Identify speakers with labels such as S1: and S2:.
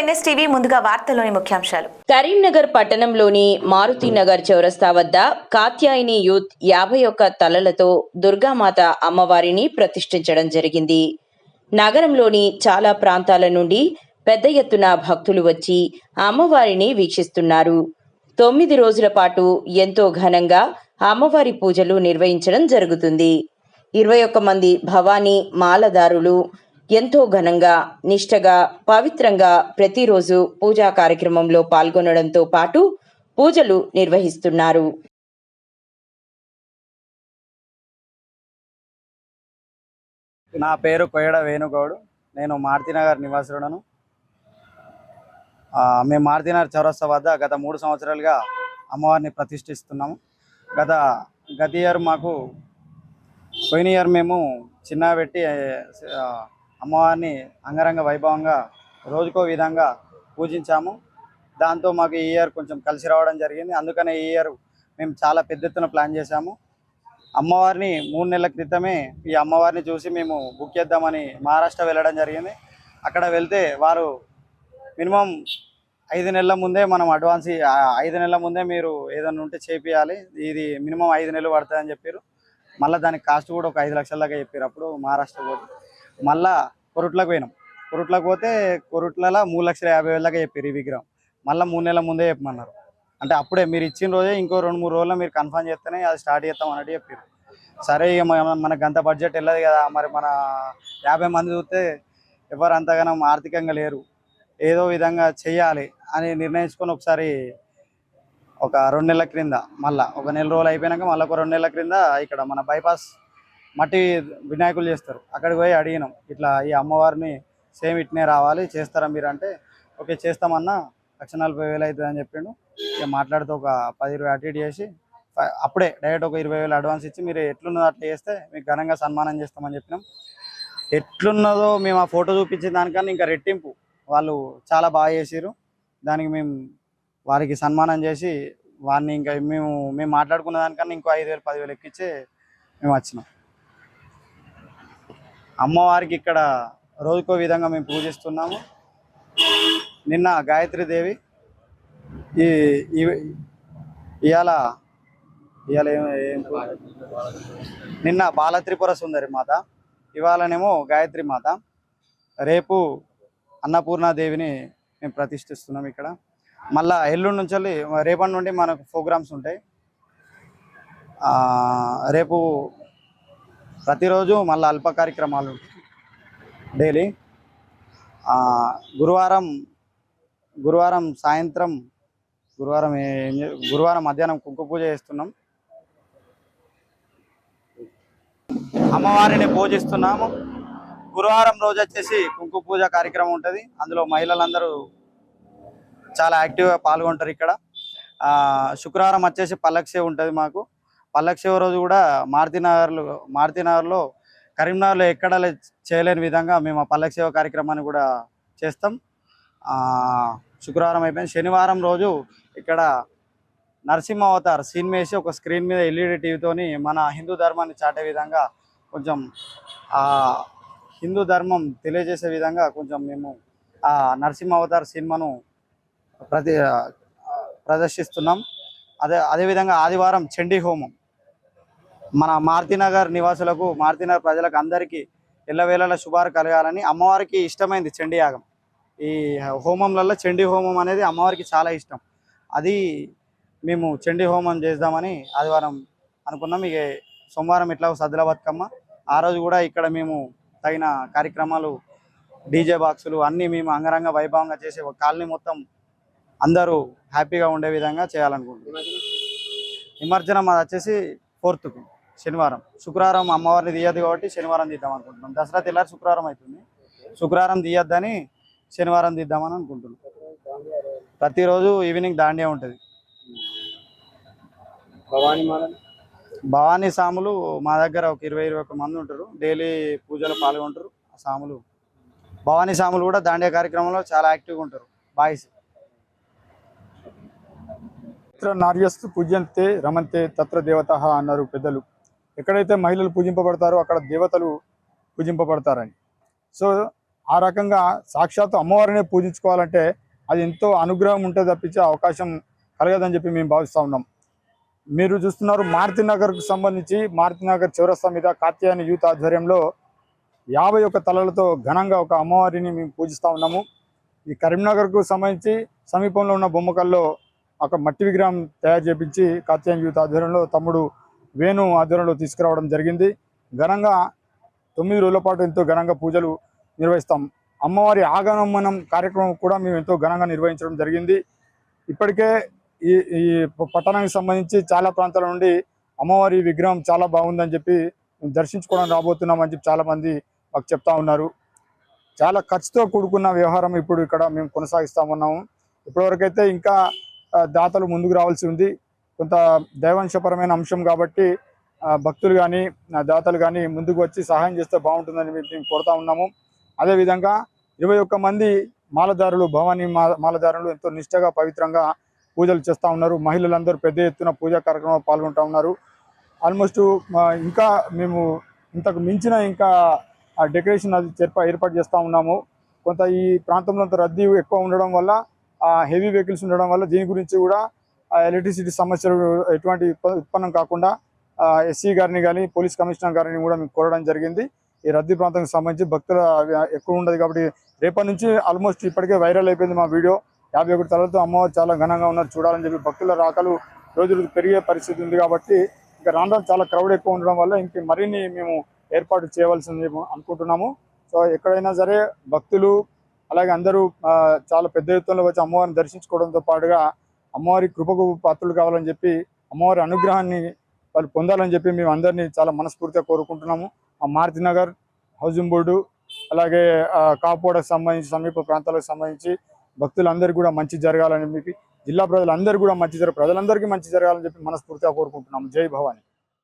S1: NSTV ముందుగా వార్తల్లోని ముఖ్యాంశాలు.
S2: కరీంనగర్ పట్టణంలోని మారుతినగర్ చౌరస్తా వద్ద కాత్యాయని యూత్ యాభై ఒక్క తలలతో దుర్గామాత అమ్మవారిని ప్రతిష్ఠించడం జరిగింది. నగరంలోని చాలా ప్రాంతాల నుండి పెద్ద ఎత్తున భక్తులు వచ్చి అమ్మవారిని వీక్షిస్తున్నారు. తొమ్మిది రోజుల పాటు ఎంతో ఘనంగా అమ్మవారి పూజలు నిర్వహించడం జరుగుతుంది. ఇరవై ఒక్క మంది భవానీ మాలదారులు ఎంతో ఘనంగా నిష్టగా పవిత్రంగా ప్రతిరోజు పూజా కార్యక్రమంలో పాల్గొనడంతో పాటు పూజలు నిర్వహిస్తున్నారు.
S3: నా పేరు కొయ్యడ వేణుగౌడ్. నేను మారుతినగర్ నివాసులను. మేము మారుతినగర్ చౌరస్తా వద్ద గత మూడు సంవత్సరాలుగా అమ్మవారిని ప్రతిష్ఠిస్తున్నాము. గత గత ఇయర్ మాకు పోయిన ఇయర్ మేము చిన్న పెట్టి అమ్మవారిని అంగరంగ వైభవంగా రోజుకో విధంగా పూజించాము. దాంతో మాకు ఈ ఇయర్ కొంచెం కలిసి రావడం జరిగింది. అందుకనే ఈ ఇయర్ మేము చాలా పెద్ద ఎత్తున ప్లాన్ చేశాము. అమ్మవారిని మూడు నెలల క్రితమే ఈ అమ్మవారిని చూసి మేము బుక్ చేద్దామని మహారాష్ట్ర వెళ్ళడం జరిగింది. అక్కడ వెళ్తే వారు మినిమం ఐదు నెలల ముందే మనం అడ్వాన్స్ ఐదు నెలల ముందే మీరు ఏదైనా ఉంటే చేపియాలి. ఇది మినిమం ఐదు నెలలు పడుతుందని చెప్పారు. మళ్ళీ దానికి కాస్ట్ కూడా ఒక ఐదు లక్షల దాకా చెప్పారు. అప్పుడు మహారాష్ట్ర పోతే. మళ్ళా కొరుట్లకు పోయినాం. కొరుట్లకు పోతే కొరుట్లలో మూడు లక్షల యాభై వేల దాకా చెప్పారు ఈ విగ్రహం. మళ్ళీ మూడు నెలల ముందే చెప్పమన్నారు. అంటే అప్పుడే మీరు ఇచ్చిన రోజే ఇంకో రెండు మూడు రోజుల్లో మీరు కన్ఫర్మ్ చేస్తేనే అది స్టార్ట్ చేస్తాం అన్నట్టు చెప్పారు సరే ఇక మన- మనకు అంత బడ్జెట్ వెళ్ళదు కదా మరి మన యాభై మంది చూస్తే ఎవరు అంతగానం ఆర్థికంగా లేరు. ఏదో విధంగా చేయాలి అని నిర్ణయించుకొని ఒకసారి ఒక రెండు నెలల క్రింద మళ్ళీ ఒక నెల రోజులు అయిపోయినాక మళ్ళీ ఒక రెండు నెలల క్రింద ఇక్కడ మన బైపాస్ మట్టి వినాయకులు చేస్తారు. అక్కడికి పోయి అడిగినాం ఇట్లా ఈ అమ్మవారిని సేమ్ ఇట్నే రావాలి చేస్తారా మీరు అంటే ఓకే చేస్తామన్నా లక్ష నలభై వేలు అవుతుంది అని చెప్పిండు. ఇక మాట్లాడితే ఒక పది ఇరవై అటు ఇటు చేసి అప్పుడే డైరెక్ట్ ఒక ఇరవై వేలు అడ్వాన్స్ ఇచ్చి మీరు ఎట్లున్నదో అట్లా చేస్తే మీకు ఘనంగా సన్మానం చేస్తామని చెప్పినాం. ఎట్లున్నదో మేము ఆ ఫోటో చూపించిన దానికన్నా ఇంకా రెట్టింపు. వాళ్ళు చాలా బాగా చేసారు దానికి మేము వారికి సన్మానం చేసి వారిని ఇంకా మేము మేము మాట్లాడుకున్న దానికన్నా ఇంకో ఐదు వేలు పదివేలు ఎక్కించి మేము వచ్చినాం. అమ్మవారికి ఇక్కడ రోజుకో విధంగా మేము పూజిస్తున్నాము. నిన్న గాయత్రి దేవి ఈ ఇవాళ ఇవాళ ఏం నిన్న బాలత్రిపుర సుందరి మాత ఇవాళనేమో గాయత్రి మాత. రేపు అన్నపూర్ణాదేవిని మేము ప్రతిష్ఠిస్తున్నాం ఇక్కడ. మళ్ళా ఎల్లుండి నుంచి వెళ్ళి రేపటి నుండి మనకు ప్రోగ్రామ్స్ ఉంటాయి. రేపు ప్రతిరోజు మళ్ళీ అల్ప కార్యక్రమాలు డైలీ. గురువారం గురువారం సాయంత్రం గురువారం ఏం గురువారం మధ్యాహ్నం కుంకు పూజ చేస్తున్నాం. అమ్మవారిని పూజిస్తున్నాము. గురువారం రోజు వచ్చేసి కుంకుమ పూజ కార్యక్రమం ఉంటుంది. అందులో మహిళలందరూ చాలా యాక్టివ్గా పాల్గొంటారు ఇక్కడ. శుక్రవారం వచ్చేసి పల్లక్ ఉంటుంది మాకు. పల్లక్ రోజు కూడా మారుతినగర్లో మారుతినగర్లో కరీంనగర్లో ఎక్కడ చేయలేని విధంగా మేము ఆ పల్లక్ కార్యక్రమాన్ని కూడా చేస్తాం. శుక్రవారం అయిపోయింది. శనివారం రోజు ఇక్కడ నరసింహ అవతార్ సీన్ వేసి ఒక స్క్రీన్ మీద ఎల్ఈడి టీవీతోని మన హిందూ ధర్మాన్ని చాటే విధంగా కొంచెం హిందూ ధర్మం తెలియజేసే విధంగా కొంచెం మేము ఆ నరసింహ అవతార్ సినిమాను ప్రతి ప్రదర్శిస్తున్నాం. అదే అదేవిధంగా ఆదివారం చండీ హోమం. మన మారుతినగర్ నివాసులకు మారుతినగర్ ప్రజలకు అందరికీ ఎల్లవేళల శుభారు కలగాలని అమ్మవారికి ఇష్టమైంది చండీ యాగం. ఈ హోమంలలో చండీ హోమం అనేది అమ్మవారికి చాలా ఇష్టం. అది మేము చండీ హోమం చేద్దామని ఆదివారం అనుకున్నాం. ఇక సోమవారం ఇట్లా సద్దుల బతుకమ్మ. ఆ రోజు కూడా ఇక్కడ మేము తగిన కార్యక్రమాలు డీజే బాక్సులు అన్నీ మేము అంగరంగ వైభవంగా చేసే ఒక కాలనీ మొత్తం అందరూ హ్యాపీగా ఉండే విధంగా చేయాలనుకుంటున్నాం. నిమజ్జనం అది వచ్చేసి ఫోర్త్కు. శనివారం. శుక్రవారం అమ్మవారిని తీయద్దు కాబట్టి శనివారం తీద్దాం అనుకుంటున్నాం. దసరా తెల్లారి శుక్రవారం అవుతుంది. శుక్రవారం తీయద్దని శనివారం తీద్దామని అనుకుంటున్నాం. ప్రతిరోజు ఈవినింగ్ దాండియా ఉంటుంది. భవానీ సాములు మా దగ్గర ఒక ఇరవై ఇరవై ఒక్క మంది ఉంటారు. డైలీ పూజలో పాల్గొంటారు. ఆ సాములు. భవానీ సాములు కూడా దాండియా కార్యక్రమంలో చాలా యాక్టివ్గా ఉంటారు. బాయ్స్.
S4: నార్యస్తు పూజ్యంతే రమంతే తత్ర దేవత అన్నారు పెద్దలు. ఎక్కడైతే మహిళలు పూజింపబడతారో అక్కడ దేవతలు పూజింపబడతారని. సో ఆ రకంగా సాక్షాత్తు అమ్మవారినే పూజించుకోవాలంటే అది ఎంతో అనుగ్రహం ఉంటే తప్పించే అవకాశం కలగదని చెప్పి మేము భావిస్తూ ఉన్నాం. మీరు చూస్తున్నారు మారుతి నగర్కు సంబంధించి మారుతి నగర్ చౌరస్తా మీద కాత్యాయని యూత్ ఆధ్వర్యంలో యాభై ఒక్క తలలతో ఘనంగా ఒక అమ్మవారిని మేము పూజిస్తూ ఉన్నాము. ఈ కరీంనగర్కు సంబంధించి సమీపంలో ఉన్న బొమ్మకల్లో ఒక మట్టి విగ్రహం తయారు చేపించి కాత్యాయని యూత్ ఆధ్వర్యంలో తమ్ముడు వేణు ఆధ్వర్యంలో తీసుకురావడం జరిగింది. ఘనంగా తొమ్మిది రోజుల పాటు ఎంతో ఘనంగా పూజలు నిర్వహిస్తాం. అమ్మవారి ఆగమనం కార్యక్రమం కూడా మేము ఎంతో ఘనంగా నిర్వహించడం జరిగింది. ఇప్పటికే ఈ ఈ పట్టణానికి సంబంధించి చాలా ప్రాంతాల నుండి అమ్మవారి విగ్రహం చాలా బాగుందని చెప్పి మేము దర్శించుకోవడం రాబోతున్నామని చెప్పి చాలామంది మాకు చెప్తా ఉన్నారు. చాలా ఖర్చుతో కూడుకున్న వ్యవహారం ఇప్పుడు ఇక్కడ మేము కొనసాగిస్తా ఉన్నాము. ఇప్పటివరకైతే ఇంకా దాతలు ముందుకు రావాల్సి ఉంది. కొంత దైవంశపరమైన అంశం కాబట్టి భక్తులు కానీ దాతలు కానీ ముందుకు వచ్చి సహాయం చేస్తే బాగుంటుందని మేము కోరుతా ఉన్నాము. అదేవిధంగా ఇరవై ఒక్క మంది మాలదారులు భవానీ మా మాలదారులు ఎంతో నిష్టగా పవిత్రంగా పూజలు చేస్తూ ఉన్నారు. మహిళలందరూ పెద్ద ఎత్తున పూజా కార్యక్రమంలో పాల్గొంటూ ఉన్నారు. ఆల్మోస్ట్ ఇంకా మేము ఇంతకు మించిన ఇంకా ఆ డెకరేషన్ అది ఏర్పాటు చేస్తూ ఉన్నాము. కొంత ఈ ప్రాంతంలో అంత రద్దీ ఎక్కువ ఉండడం వల్ల హెవీ వెహికల్స్ ఉండడం వల్ల దీని గురించి కూడా ఎలక్ట్రిసిటీ సమస్యలు ఎటువంటి ఉత్పన్నం కాకుండా ఎస్సీ గారిని కానీ పోలీస్ కమిషనర్ గారిని కూడా మేము కోరడం జరిగింది. ఈ రద్దీ ప్రాంతానికి సంబంధించి భక్తుల ఎక్కువ ఉండదు కాబట్టి రేపటి నుంచి ఆల్మోస్ట్ ఇప్పటికే వైరల్ అయిపోయింది మా వీడియో. యాభై ఒకటి తలతో అమ్మవారు చాలా ఘనంగా ఉన్నారు చూడాలని చెప్పి భక్తుల రాకలు రోజు రోజు పెరిగే పరిస్థితి ఉంది కాబట్టి ఇంకా రాను చాలా క్రౌడ్ ఎక్కువ ఉండడం వల్ల ఇంక మరిన్ని మేము ఏర్పాటు చేయవలసింది అనుకుంటున్నాము. సో ఎక్కడైనా సరే భక్తులు అలాగే అందరూ చాలా పెద్ద ఎత్తులో వచ్చి అమ్మవారిని దర్శించుకోవడంతో పాటుగా అమ్మవారి కృపకు పాత్రలు కావాలని చెప్పి అమ్మవారి అనుగ్రహాన్ని వాళ్ళు పొందాలని చెప్పి మేము అందరినీ చాలా మనస్ఫూర్తిగా కోరుకుంటున్నాము. ఆ మారుతి నగర్ హౌసింగ్ బోర్డు అలాగే ఆ, కాపోడకు సంబంధించి సమీప ప్రాంతాలకు సంబంధించి భక్తులందరికీ కూడా మంచి జరగాలని చెప్పి జిల్లా ప్రజలందరూ కూడా మంచి జరగ ప్రజలందరికీ మంచి జరగాలని చెప్పి మనస్ఫూర్తిగా కోరుకుంటున్నాము. జై భవాని.